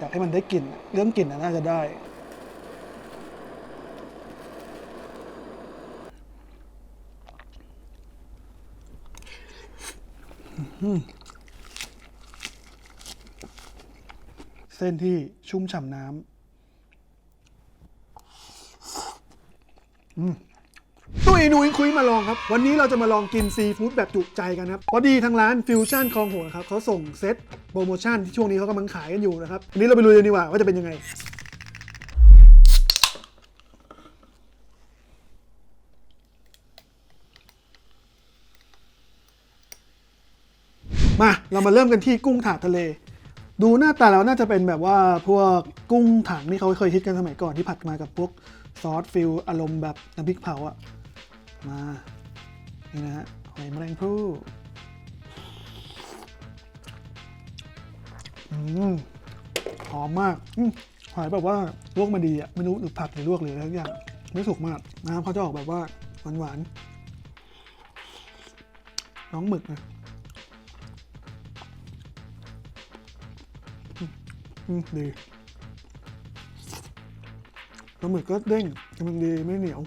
อยากให้มันได้กลิ่น เรื่องกลิ่นน่ะน่าจะได้ เส้นที่ชุ่มฉ่ำน้ำอืม ตุ้ยนุ้ยคุยมาลองครับ วันนี้เราจะมาลองกินซีฟู้ดแบบจุใจกันครับ พอดีทางร้านฟิวชั่นคลองหัวครับเขาส่งเซตโปรโมชั่นที่ช่วงนี้เขากำลังขายกันอยู่นะครับวันนี้เราไปลุยกันดีกว่าว่าจะเป็นยังไง มาเรามาเริ่มกันที่กุ้งถาดทะเล ดูหน้าตาแล้วน่าจะเป็นแบบว่าพวกกุ้งถังที่เขาเคยฮิตกันสมัยก่อนที่ผัดมากับพวกซอสฟิลอารมณ์แบบน้ำพริกเผาอะ มา นี่นะฮะหอยแมลงภู่หอมมากหอยแบบว่าลวกมาดีอะไม่รู้หรือผัดหรือลวกหรืออะไรสักอย่างไม่สุกมากน้ำเขาจะออกแบบว่าหวานๆน้องหมึกนะดีปลาหมึกก็เด้งกำลังดีไม่เหนียว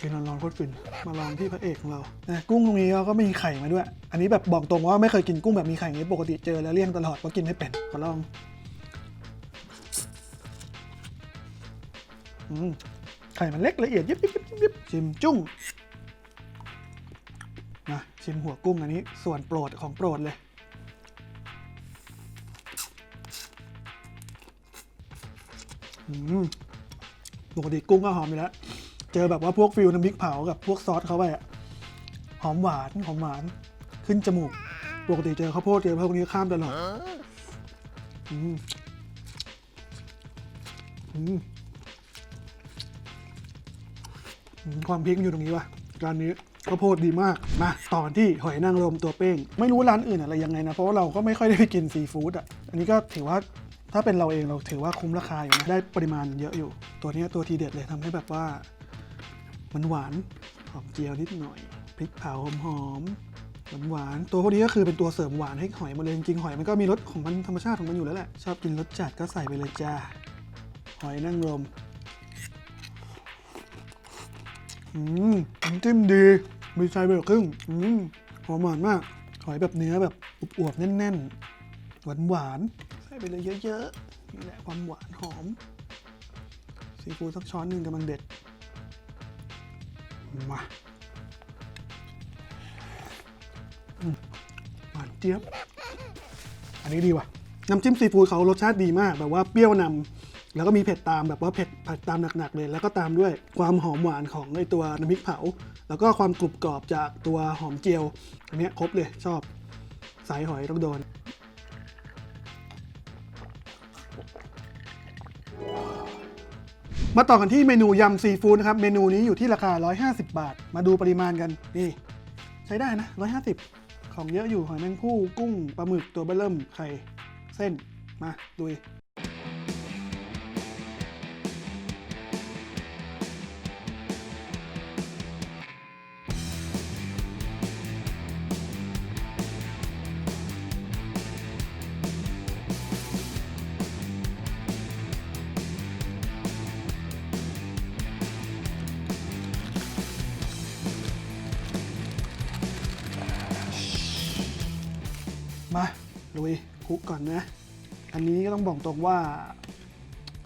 กินร้อนๆโคตรฟินมาลองที่พระเอกของเรานะกุ้งตรงนี้เราก็มีไข่มาด้วย อันนี้แบบบอกตรงว่าไม่เคยกินกุ้งแบบมีไข่นี้ปกติเจอแล้วเลี่ยงตลอดเพราะกินไม่เป็นขอลองอืมไข่มันเล็กละเอียดยิบยิบยิบยิบยบชิมจุ้งนะชิมหัวกุ้งอันนี้ส่วนโปรดของโปรดเลยอืมปกติกุ้งก็หอมอยู่แล้ว เจอแบบว่าพวกฟิวน้ำพริกเผากับพวกซอสเขาไปอะหอมหวานหอมหวาน ขึ้นจมูกปกติเจอข้าวโพดเจอพวกนี้ข้ามตลอดอืมอืมความพริกอยู่ตรงนี้วะร้านนี้ข้าวโพดดีมากมาต่อนที่หอยนางรมตัวเป้ง ไม่รู้ร้านอื่นอะไรยังไงนะ เพราะว่าเราก็ไม่ค่อยได้ไปกินซีฟู้ดอะ อันนี้ก็ถือว่าถ้าเป็นเราเองเราถือว่าคุ้มราคาอยู่นะได้ปริมาณเยอะอยู่ ตัวนี้ตัวทีเด็ดเลยทำให้แบบว่า มันหวานหอมเจียวนิดหน่อยพริกเผาหอมหอมหวานๆตัวพวกนี้ก็คือเป็นตัวเสริมหวานให้หอยมาเลยจริงๆหอยมันก็มีรสของมันธรรมชาติของมันอยู่แล้วแหละชอบกินรสจัดก็ใส่ไปเลยจ้าหอยนางรมอืมน้ำจิ้มดีมีไซเบอร์ครึ่งอืมหอมหวานมากหอยแบบเนื้อแบบอวบๆแน่นๆหวานหวานใส่ไปเลยเยอะๆนี่แหละความหวานหอมซีฟู้ดสักช้อนหนึ่งกำลังเด็ด มาหวานเจี๊ยบ อันนี้ดีว่ะ น้ำจิ้มซีฟู้ดเขารสชาติดีมาก แบบว่าเปรี้ยวนำแล้วก็มีเผ็ดตามแบบว่าเผ็ดผัดตามหนักๆเลย แล้วก็ตามด้วยความหอมหวานของไอตัวน้ำพริกเผา แล้วก็ความกรุบกรอบจากตัวหอมเจียว อันนี้ครบเลยชอบ สายหอยต้องโดน มาต่อกันที่เมนูยำซีฟู้ดนะครับ เมนูนี้อยู่ที่ราคา 150 บาท มาดูปริมาณกัน นี่ ใช้ได้นะ 150 ของเยอะอยู่หอยแมงผู้กุ้งปลาหมึกตัวเบลเริ่มไข่เส้นมาดู มาลุยคุกก่อนนะ อันนี้ก็ต้องบอกตรงว่า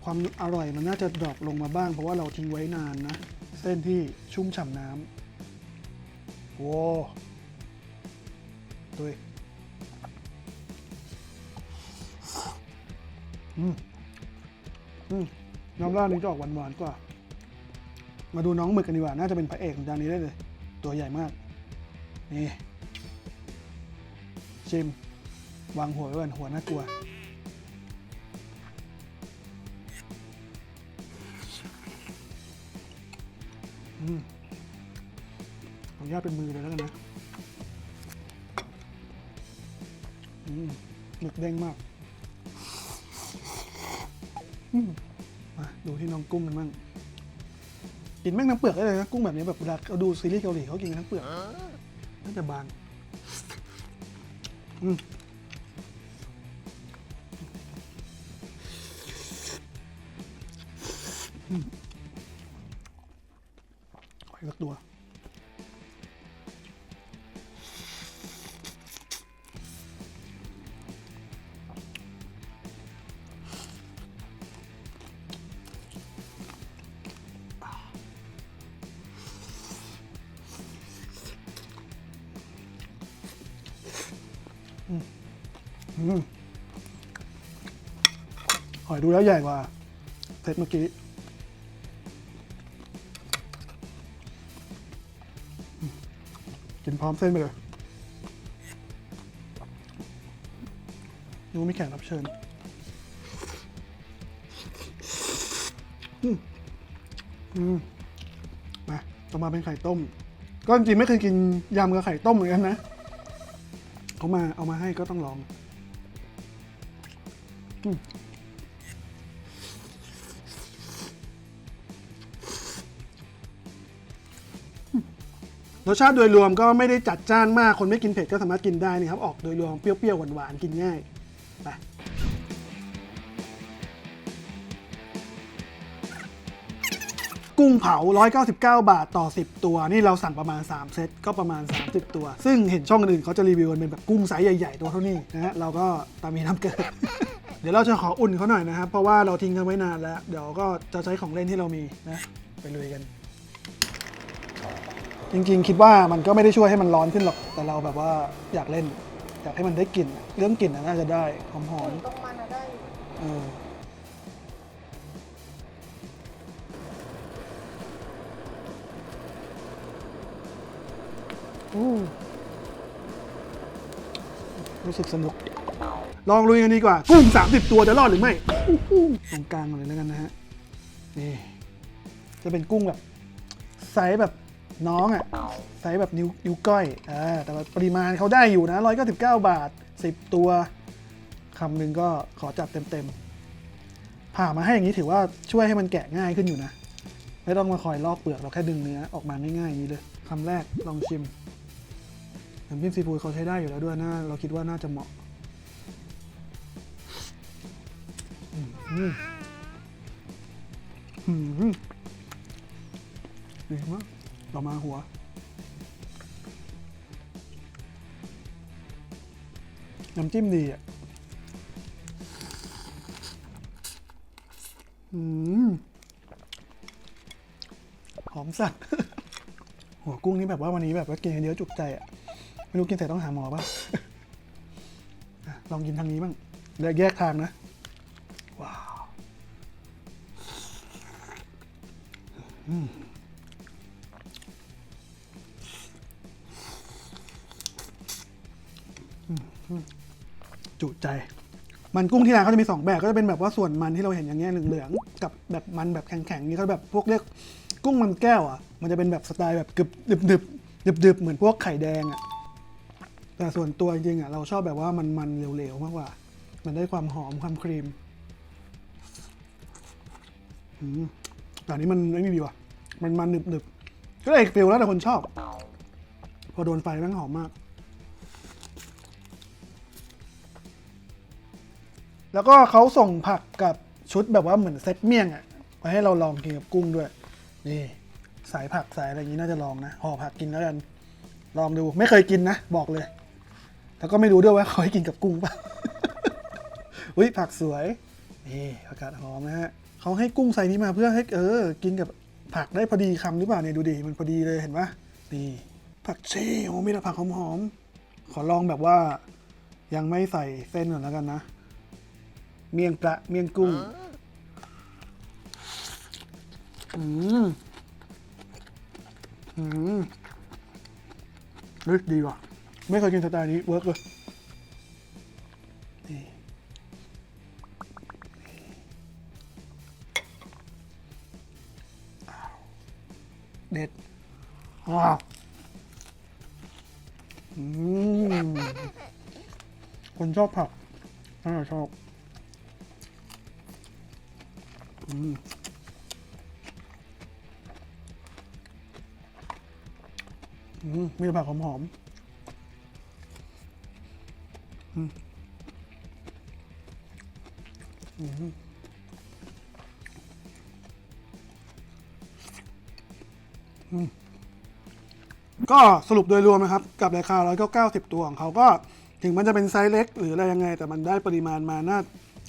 ความอร่อยมันน่าจะดรอปลงมาบ้าง เพราะว่าเราทิ้งไว้นานนะ เส้นที่ชุ่มฉ่ำน้ำโว้ดุยอืมอืมน้ำราดนี้จะออกหวานๆกว่า มาดูน้องหมึกกันดีกว่า น่าจะเป็นพระเอกของจานนี้ได้เลย ตัวใหญ่มาก นี่ ชิม วางหัวไว้ก่อนหัวน่ากลัว อืมขออนุญาตเป็นมือเลยแล้วกันนะ อืมหมึกเด้งมาก อืมมาดูที่น้องกุ้งกันบ้างกินแม่งทั้งเปลือกได้เลยนะกุ้งแบบนี้แบบเวลาเราดูซีรีส์เกาหลีเขากินกันทั้งเปลือกน่าจะบาง อืม ขออีกสักตัวอืมหอยดูแล้วใหญ่กว่าเซตเมื่อกี้ นพร้อมเส้นไปเลยดูไมีแขกรับเชิญอืมอืมมาต่อมาเป็นไข่ต้ม ก็จริงไม่เคยกินยำกับไข่ต้มเหมือนกันนะเขามาเอามาให้ก็ต้องลอง อืม รสชาติโดยรวมก็ไม่ได้จัดจ้านมาก คนไม่กินเผ็ดก็สามารถกินได้นะครับ ออกโดยรวมเปรี้ยวๆหวานๆกินง่ายไปกุ้งเผา 199 บาทต่อ 10 ตัว นี่เราสั่งประมาณ 3 เซต ก็ประมาณ 30 ตัว ซึ่งเห็นช่องอื่นเขาจะรีวิวกันเป็นแบบกุ้งไซส์ใหญ่ ๆ ตัวเท่านี้นะฮะ เราก็ตามมีน้ำเกิด เดี๋ยวเราจะขออุ่นเขาหน่อยนะครับ เพราะว่าเราทิ้งกันไว้นานแล้ว เดี๋ยวก็จะใช้ของเล่นที่เรามีนะ ไปลุยกัน จริงๆ คิดว่ามันก็ไม่ได้ช่วยให้มันร้อนขึ้นหรอก แต่เราแบบว่าอยากเล่น อยากให้มันได้กลิ่น เรื่องกลิ่นน่ะน่าจะได้หอมตรงมันอะได้อยู่ๆเอออู้รู้สึกสนุก ลองลุยกันดีกว่า กุ้ง 30 ตัวจะรอดหรือไม่อู้หูตรงกลางมาเลยแล้วกันนะฮะ นี่ จะเป็นกุ้งแบบไซส์แบบ น้องอะ่ะไซส์แบบนิ้วนิ้วก้อยอ่าแต่ว่าปริมาณเขาได้อยู่นะ 199 บาท 10 ตัวคำหนึ่งก็ขอจับเต็มๆ ผ่ามาให้อย่างนี้ถือว่าช่วยให้มันแกะง่ายขึ้นอยู่นะ ไม่ต้องมาคอยลอกเปลือกเราแค่ดึงเนื้อออกมาง่ายๆอย่างนี้เลยคำแรกลองชิมน้ำจิ้มซีฟู้ดเขาใช้ได้อยู่แล้วด้วยนะเราคิดว่าน่าจะเหมาะอืมอืมดีมาก เรามาหัว น้ำจิ้มดีอะหอมสัตว์หัวกุ้งนี่แบบว่าวันนี้แบบว่ากินเยอะจุกใจอะ ไม่รู้กินเสร็จต้องหาหมอป่ะลองกินทางนี้บ้างเดี๋ยวแยกทางนะ ว้าว จุใจ มันกุ้งที่ร้านเขาจะมีสองแบบก็จะเป็นแบบว่าส่วนมันที่เราเห็นอย่างเงี้ยเหลืองๆกับแบบมันแบบแข็งๆนี่เขาแบบพวกเรียกกุ้งมันแก้วอะ มันจะเป็นแบบสไตล์แบบกึบดึบดึบดึบดึบๆเหมือนพวกไข่แดงอะแต่ส่วนตัวจริงๆอะเราชอบแบบว่ามันมันๆเหลวๆมากกว่า มันได้ความหอมความครีมอืมแต่อันนี้มันไม่มีดีว่ะ มันมันหนึบหนึบๆก็เอกฟิลแล้วแต่คนชอบ พอโดนไฟแม่งหอมมาก แล้วก็เขาส่งผักกับชุดแบบว่าเหมือนเซตเมี่ยงอะมาให้เราลองกินกับกุ้งด้วย นี่ สายผักสายอะไรอย่างนี้น่าจะลองนะห่อผักกินแล้วกัน ลองดูไม่เคยกินนะ บอกเลย แล้วก็ไม่รู้ด้วยว่าเขาให้กินกับกุ้งป่ะอุ้ยผักสวยนี่ผักกาดหอมนะฮะเขาให้กุ้งใส่นี้มาเพื่อให้เออ กินกับผักได้พอดีคำหรือเปล่าเนี่ยดูดิมันพอดีเลยเห็นปะนี่ผักชีโอ้มีแต่ผักหอมๆขอลองแบบว่ายังไม่ใส่เส้นก่อนแล้วกันนะ เมียงปลาเมียงกุ้งอืมอืมเฮ้ยดีว่ะ ไม่เคยกินสไตล์นี้เวิร์กเลยเด็ดว้าวอืมคนชอบผักน่าชอบ มีแต่ผักหอมหอมก็สรุปโดยรวมนะครับ กับราคา 190 ตัวของเขาก็ถึงมันจะเป็นไซส์เล็ก หรืออะไรยังไง แต่มันได้ปริมาณมาน่า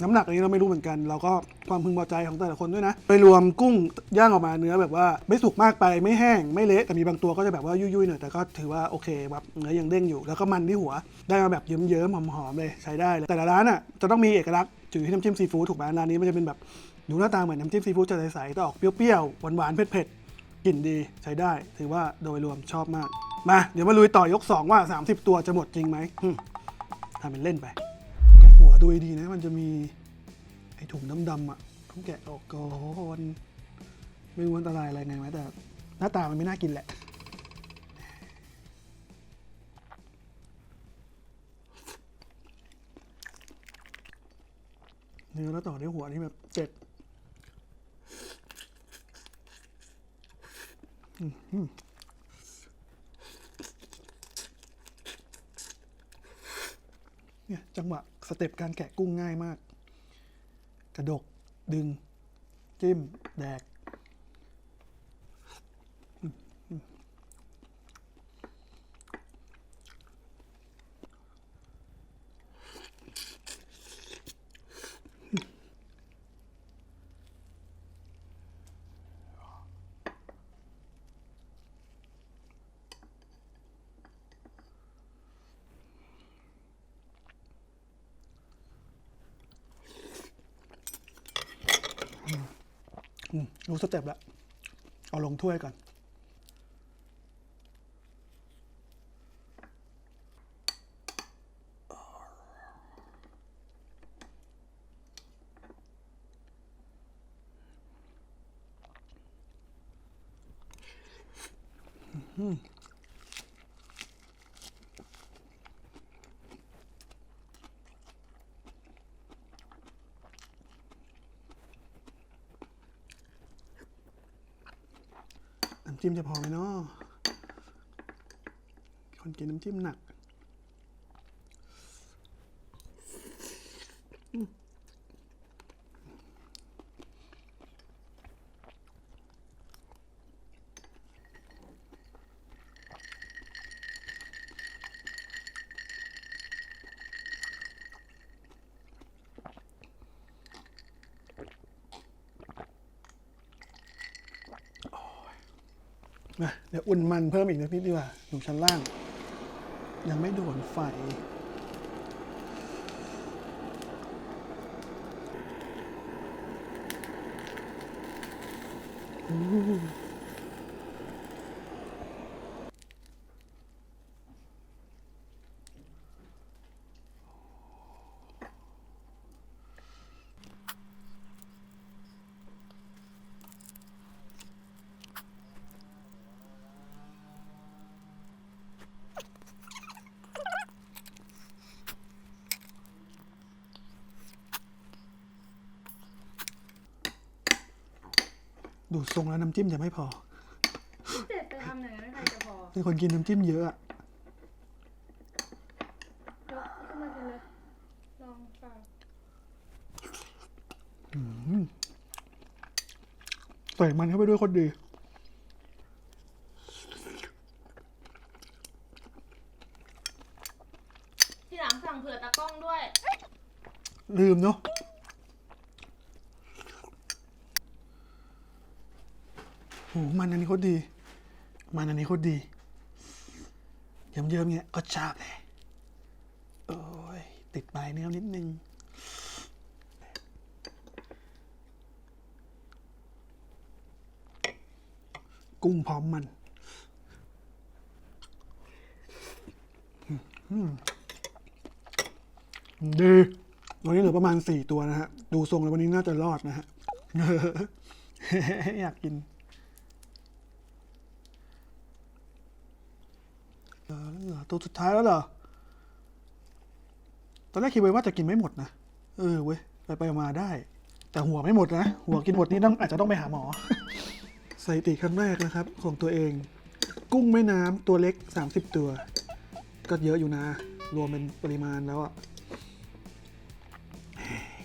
น้ำหนักอันนี้เราไม่รู้เหมือนกัน เราก็ความพึงพอใจของแต่ละคนด้วยนะ โดยรวมกุ้งย่างออกมาเนื้อแบบว่าไม่สุกมากไปไม่แห้งไม่เละแต่มีบางตัวก็จะแบบว่ายุ่ยๆหน่อยแต่ก็ถือว่าโอเคแบบเนื้อยังเด้งอยู่ แล้วก็มันที่หัวได้มาแบบเยิ้มๆหอมๆเลยใช้ได้เลยแต่ละร้านอะจะต้องมีเอกลักษณ์อยู่ที่น้ำจิ้มซีฟู้ดถูกไหมร้านนี้มันจะเป็นแบบดูหน้าตาเหมือนน้ำจิ้มซีฟู้ดจะใสๆแต่ออกเปรี้ยวๆหวานๆเผ็ดๆกลิ่นดีใช้ได้ ถือว่าโดยรวมชอบมากมาเดี๋ยวมาลุยต่อยก 2 ว่า 30 ตัวจะหมดจริงไหมทำเป็นเล่นไป ดูดีนะมันจะมีไอ้ถุงดำๆอะต้องแกะออกก่อนไม่รู้อันตรายอะไรไงไหมแต่หน้าตามันไม่น่ากินแหละเนื้อแล้วต่อด้วยหัวที่แบบเจ็ด เนี่ย จังหวะสเต็ปการแกะกุ้งง่ายมาก กระดกดึง จิ้ม แดก อืม รู้สเต็ปแล้ว เอาลงถ้วยก่อน อืม จิ้มจะพอไหมเนาะคนกินน้ำจิ้มหนักม อุ่นมันเพิ่มอีกนิดนิดดีกว่าอยู่ชั้นล่าง ยังไม่โดนไฟ ดูทรงแล้วน้ำจิ้มจะไม่พอเจ็ดไปทำอย่างนั้นใครจะพอเป็นคนกินน้ำจิ้มเยอะอะยกขึ้นมากินเลย ลองเปล่าใส่มันเข้าไปด้วยโคนดี ที่หลังสั่งเผื่อตากล้องด้วย ลืมเนาะ หมันอันนี้โคตรดี มันอันนี้โคตรดีเยิ้มๆเงี้ยก็ชอบเลยโอ้ยติดปลายเนื้อนิดนึงกุ้งพร้อมมันดีวันนี้เหลือประมาณสี่ตัวนะฮะ ดูทรงแล้ววันนี้น่าจะรอดนะฮะ อยากกินเออแล้วเหรอ ตัวสุดท้ายแล้วเหรอ ตอนแรกคิดไว้ว่าจะกินไม่หมดนะ เออเว้ย ไปไปมาได้ แต่หัวไม่หมดนะ หัวกินหมดนี่ต้องอาจจะต้องไปหาหมอ สถิติครั้งแรกนะครับ ของตัวเอง กุ้งแม่น้ำตัวเล็ก 30 ตัว ก็เยอะอยู่นะ รวมเป็นปริมาณแล้วอะ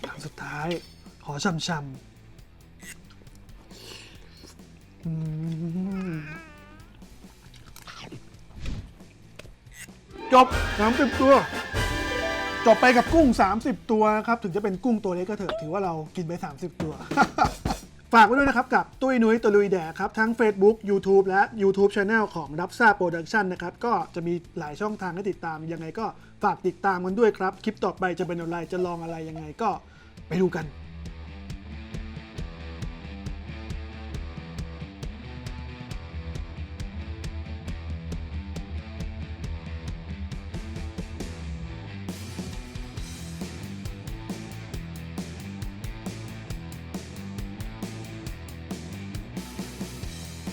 ครั้งสุดท้าย ขอช่ำๆ จบ 30 ตัว จบไปกับกุ้ง 30 ตัวครับ ถึงจะเป็นกุ้งตัวเล็กก็เถอะถือว่าเรากินไป 30 ตัว ฝากไว้ด้วยนะครับ กับตุ้ยนุ้ยตะลุยแดกครับ ทั้ง Facebook YouTube และ YouTube Channel ของรับทราบโปรดักชันนะครับ ก็จะมีหลายช่องทางให้ติดตาม ยังไงก็ฝากติดตามกันด้วยครับ คลิปต่อไปจะเป็นอะไรจะลองอะไรยังไงก็ไปดูกัน